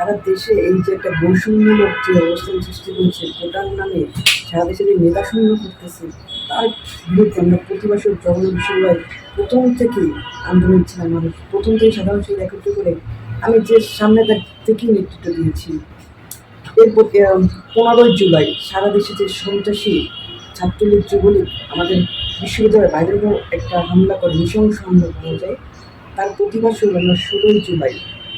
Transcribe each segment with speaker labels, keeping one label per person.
Speaker 1: সারা দেশে এই যে একটা বৈষম্যমূলক যে অবস্থান সৃষ্টি করেছে, ভোটার নামে সারা দেশে যে নেতা শূন্য করতেছে, তার বিরুদ্ধে আমরা প্রতিবাসক জগন্নাথ বিশ্ববিদ্যালয় প্রথম থেকেই আন্দোলন ছিলাম মানুষ, প্রথম থেকে সাধারণ সেই একত্র করে আমি যে সামনে তার থেকেই নেতৃত্ব দিয়েছি। এরপর পনেরোই জুলাই সারা দেশে যে সন্ত্রাসী ছাত্রলীগ যুবলীগ আমাদের বিশ্ববিদ্যালয়ের উপর একটা হামলা করে, নৃশংস হামলা করা যায়, তার প্রতিবাদ স্বরূপ আমরা ষোলোই জুলাই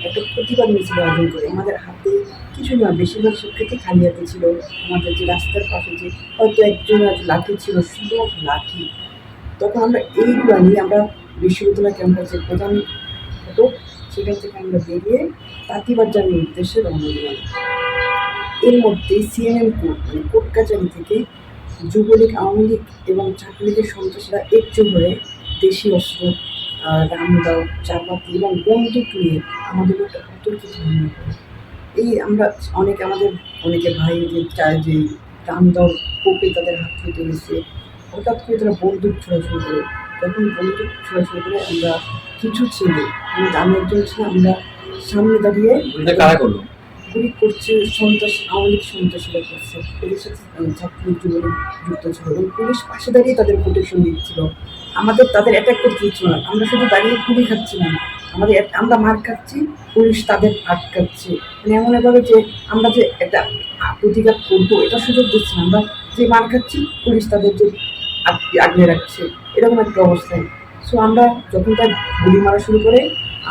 Speaker 1: একটা প্রতিবাদ মিছিল আয়োজন করি। আমাদের হাতে কিছু না, বেশিরভাগ শিক্ষার্থী খালি হাতে ছিল। আমাদের যে রাস্তার পাশে যে হয়তো একজন লাঠি ছিল, শুধু লাঠি। তখন আমরা এইগুলো নিয়ে আমরা বিশ্ববিদ্যালয় ক্যাম্পাসের প্রধান হতো। সেখান থেকে আমরা বেরিয়ে তাঁতিবাদ জানার উদ্দেশ্যে রওনা দিলাম। এর মধ্যে সিএনএম কোর্ট মানে কোর্ট কাছারি থেকে যুবলীগ, আওয়ামী লীগ এবং ছাত্রলীগের সন্ত্রাসীরা একজু হয়ে দেশি অস্ত্র রামদাও চাপাতি এবং বন্দুক নিয়ে আমাদের উপর অতর্কিত হামলা এই আমরা অনেকে আমাদের, অনেকে ভাই যে চায় যে রামদাও কোপে তাদের হাত থেকে গেছে হঠাৎ করে তারা বন্দুক ছোড়া শুরু করে। তখন বন্দুক ছোড়া করে, আমরা কিছু ছেলে, আমি আমি একজন ছিলাম আমরা সামনে দাঁড়িয়ে
Speaker 2: কারা করল?
Speaker 1: গুলি করছে সন্ত্রাস, আওয়ামী লীগ সন্ত্রাসীরা করছে। এদের সাথে ছাত্রলীগ যুবলীগ যুক্ত ছিল। এবং পুলিশ পাশে দাঁড়িয়ে তাদের প্রোটেকশন দিচ্ছিল। আমাদের, তাদের অ্যাটাক করতে দিচ্ছিল না। আমরা শুধু দাঁড়িয়ে গুলি খাচ্ছিলাম আমাদের আমরা মার খাচ্ছি, পুলিশ তাদের আটকাচ্ছে। মানে এমনভাবে যে আমরা যে একটা প্রতিঘাত করব, এটা সুযোগ দিচ্ছি না। আমরা যে মার খাচ্ছি, পুলিশ তাদের যে আগলে রাখছে, এরকম একটা অবস্থায়। সো আমরা যখন তার গুলি মারা শুরু করে,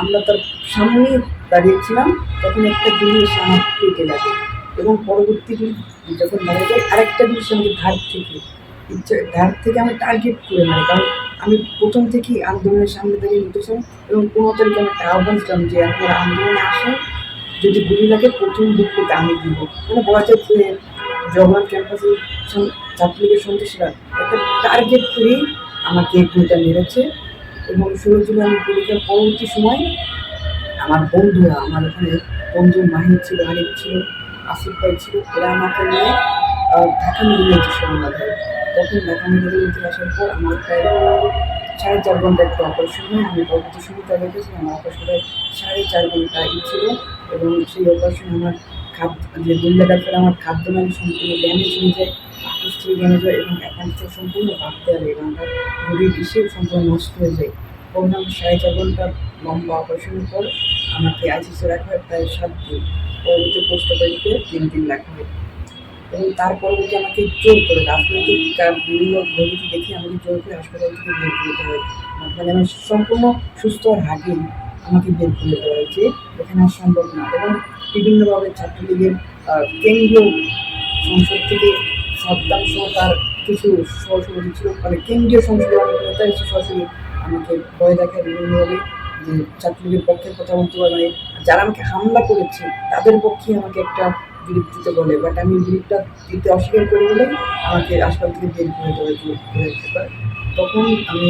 Speaker 1: আমরা তার সামনে দাঁড়িয়েছিলাম তখন একটা এসে আমার পেটে লাগে এবং পরবর্তী গুলি যখন মারা যায়, আরেকটা গুলি সে আমাকে ঘাট থেকে ঘাট থেকে আমি টার্গেট করে মারি কারণ আমি প্রথম থেকেই আন্দোলনের সামনে দাঁড়িয়ে নিতেছিলাম এবং কোনো তারিখে আমি একটা আহ্বান ছিলাম যে আপনারা আন্দোলনে আসেন, যদি গুলি লাগে প্রথম দিক থেকে আমি দিব। মানে বলা যায় যে জগন্নাথ ক্যাম্পাসের সং- ছাত্রলীগের সন্ত্রাসীরা একটা টার্গেট করেই আমাকে গুলিটা মেরেছে এবং ষোলো জুলাই আমি পরীক্ষার পরবর্তী সময় আমার বন্ধুরা, আমার ওখানে বন্ধু মাহিন ছিল হারিফ ছিল, আসিফ ভাই ছিল, এরা আমাকে নিয়ে ঢাকা মেডিকেল যেতে আমাদের তখন ঢাকা মেডিকেল থেকে আসার পর আমার প্রায় সাড়ে চার ঘণ্টা একটা অপারেশন হয়। আমি পরবর্তী তাদের কাছে আমার অপারেশনটা সাড়ে চার ঘণ্টা ছিল এবং সেই অপারেশনে আমার খাদ্য, যে দুর্লাটার ফলে আমার খাদ্য নালী সম্পূর্ণ ড্যামেজ হয়ে যায়, পাকস্থলী ড্যামেজ হয় এবং একান্ত সম্পূর্ণ ভাবতে হবে এবং আমার ইসে সম্পূর্ণ নষ্ট হয়ে যায়। আমি সাড়ে চার ঘণ্টা লম্বা অপারেশনের পর আমাকে আইসিসে রাখা হয় প্রায় সাত দিন। পরবর্তী পোস্ট অপারেটিভে তিন দিন রাখা হয়। এবং তার পরবর্তী আমাকে জোর করে রাজনৈতিক বিভিন্ন ভঙ্গিতে দেখে আমাকে জোর করে হাসপাতাল থেকে বের করে দিতে হয়। মানে আমি সম্পূর্ণ সুস্থ আর হাগেই আমাকে বের করে দেওয়া হয় যে এখানে আর সম্ভব না। এবং বিভিন্নভাবে ছাত্রলীগের কেন্দ্রীয় সংসদ থেকে সাদ্দাম তার কিছু সহসভাপতি ছিল। মানে কেন্দ্রীয় সংসদের অনেক নেতা সরাসরি আমাকে ভয় দেখায় বিভিন্নভাবে যে ছাত্রলীগের পক্ষে কথা বলতে পারে যারা আমাকে হামলা করেছে, তাদের পক্ষে আমাকে একটা বিলিপ দিতে বলে। বাট আমি বিলিপটা দিতে অস্বীকার করি বলে আমাকে হাসপাতাল থেকে বের করে দেওয়া করে তখন আমি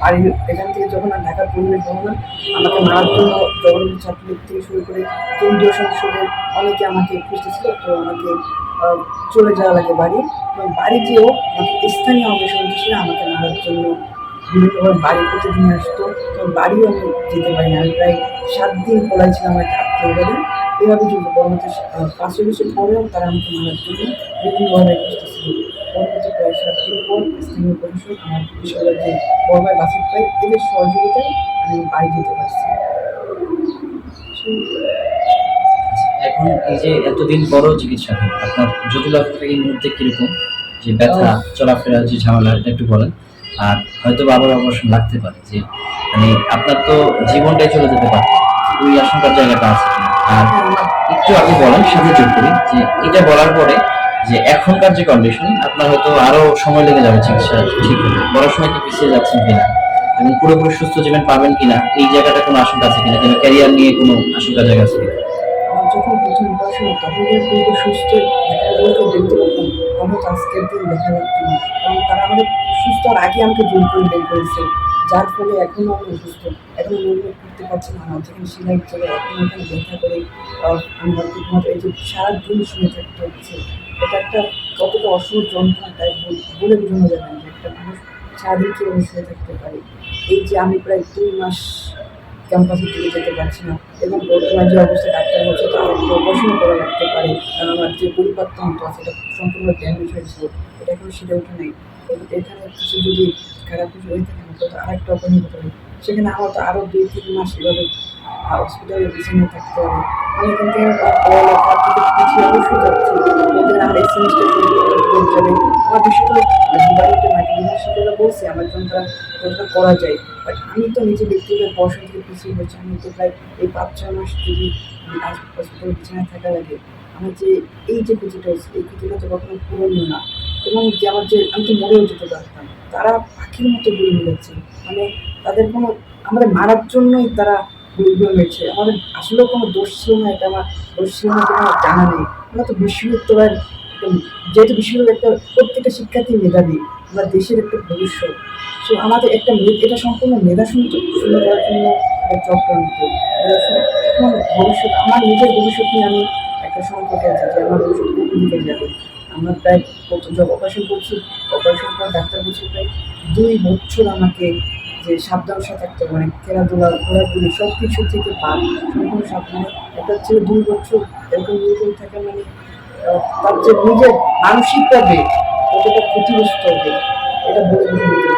Speaker 1: বাড়ির এখান থেকে যখন আর ঢাকার পরিবেশ ভ্রমণ আমাকে মারার জন্য জগন্নাথ ছাত্রলীগ থেকে শুরু করে কেন্দ্রীয় সংসদের অনেকে আমাকে খুঁজতেছিল। তো আমাকে চলে যাওয়া লাগে বাড়ি। এবং বাড়ি যেও আমাকে স্থানীয় সন্ত্রাসীরা আমাকে মারার জন্য বিভিন্নভাবে বাড়ি প্রতিদিন আসতো। তো বাড়িও আমি যেতে পারি না। আমি প্রায় সাত দিন পলাই ছিলাম আমার আত্মীয় বাড়ি এভাবে চলতো। পরবর্তী পাঁচশো বছর পরেও তারা আমাকে মারার জন্য বিভিন্নভাবে খুঁজতেছিল পরবর্তী প্রায় সাত দিন পর স্থানীয় পরিষদ আমার বিশ্ববিদ্যালয়ের যে বড় ভাই বাসিক ভাই এদের সহযোগিতায় আমি বাড়ি যেতে পারছি।
Speaker 2: এখন এই যে এতদিন বড় চিকিৎসা আপনার জটিলতা এই মুহূর্তে কীরকম? যে ব্যথা চলাফেরা যে ঝামেলা একটু বলেন। আর হয়তো আবার অপারেশন লাগতে পারে যে মানে আপনার তো জীবনটাই চলে যেতে পারে। ওই আশঙ্কার জায়গাটা আছে? আর একটু আগে বলেন সাথে যোগ করি যে, এটা বলার পরে যে, এখনকার যে কন্ডিশন আপনার হয়তো আরও সময় লেগে যাবে চিকিৎসা ঠিক হতে পড়াশোনায় কি পিছিয়ে যাচ্ছেন কিনা? এবং পুরোপুরি সুস্থ জীবন পাবেন কিনা? এই জায়গাটা কোনো আশঙ্কা আছে কিনা? কিংবা ক্যারিয়ার নিয়ে কোনো আশঙ্কার জায়গা আছে কিনা?
Speaker 1: যখন প্রথম তখন সুস্থ দেখতে পারতাম হঠাৎ আজকের দিন দেখা লাগতো না। কারণ তারা আমাদের সুস্থ আগে আমাকে জোর করে বের করেছে। যার ফলে এখনও আমি অসুস্থ। এখনও মুভমেন্ট করতে পারছি না আমার যেখানে সেলাই চলে এখন ওখানে দেখা করে আমি হয়তো এই যে সারাদিন শুয়ে থাকতে হচ্ছে। এটা একটা কতটা অসুখ যন্ত্রণা তাই বল- বোঝানো যাবে না একটা মানুষ সারাদিন কীভাবে শুয়ে থাকতে পারে। এই যে আমি প্রায় দুই মাস ক্যাম্পাসে দিকে যেতে পারছি না এবং বর্তমান যে অবস্থা, ডাক্তার বলছে অপারেশন করা লাগতে পারে। কারণ আমার যে পরিবর্তনটা এটা সম্পূর্ণ ড্যামেজ হয়েছিল এটা এখনও সেরে ওঠে নাই। এখানে কিছু যদি খারাপ কিছু হয়ে থাকে তো তো আরেকটা অপারেশন হতে পারে সেখানে আমার তো আরও দুই, তিন মাস এভাবে হসপিটালে বিছানায় থাকতে হবে। আমি এখান থেকে পিছিয়ে অবশ্যই যাচ্ছি। আমার এই সেমিস্টার শুরু যাবে বাড়িতে মাটি সেগুলো বলছে আমার জন্য তারা ওটা করা যায়। বাট আমি তো নিজে ব্যক্তিগত পড়াশোনা থেকে পিছিয়ে হচ্ছে আমি তো প্রায় এই পাঁচ, ছয় মাস যদি হসপিটালে বিছানায় থাকা লাগে আমার যে এই যে ক্ষতিটা হচ্ছে এই ক্ষতিটা তো কখনো পূরণীয় না। এবং যে আমার যে আমি তো মরেও যেতে পারতাম। তারা পাখির মতো ঘুরে মিলেছে মানে তাদের কোনো আমাদের মারার জন্যই তারা গুলিগুলো মেরেছে। আমাদের আসলেও কোনো দোষ ছিল না, এটা আমার দোষ ছিল না এটা জানা নেই। আমরা তো বিশ্ববিদ্যালয়ের যেহেতু বিশ্ববিদ্যালয়ের একটা প্রত্যেকটা শিক্ষার্থী মেধাবী আমরা দেশের একটা ভবিষ্যৎ। সো আমাদের একটা এটা সম্পূর্ণ মেধা শুনতে শুরু করার জন্য চক্রান্ত এটা ভবিষ্যৎ, আমার নিজের ভবিষ্যৎ নিয়ে আমি একটা সংকটে আছি যে আমার ভবিষ্যৎ কোন দিকে যাবে। আমরা প্রায় কত জব অপারেশন করছি অপারেশন পর ডাক্তার বলছি প্রায় দুই বছর আমাকে যে সাবধানতা থাকতে মানে খেলাধুলা, ঘোরাঘুরি সব কিছু থেকে বাদ, সম্পূর্ণ সাবধানে। একটা হচ্ছে দুই বছর এরকম নির্ভর থাকে মানে তার যে নিজের মানসিকভাবে কতটা ক্ষতিগ্রস্ত হবে এটা বলে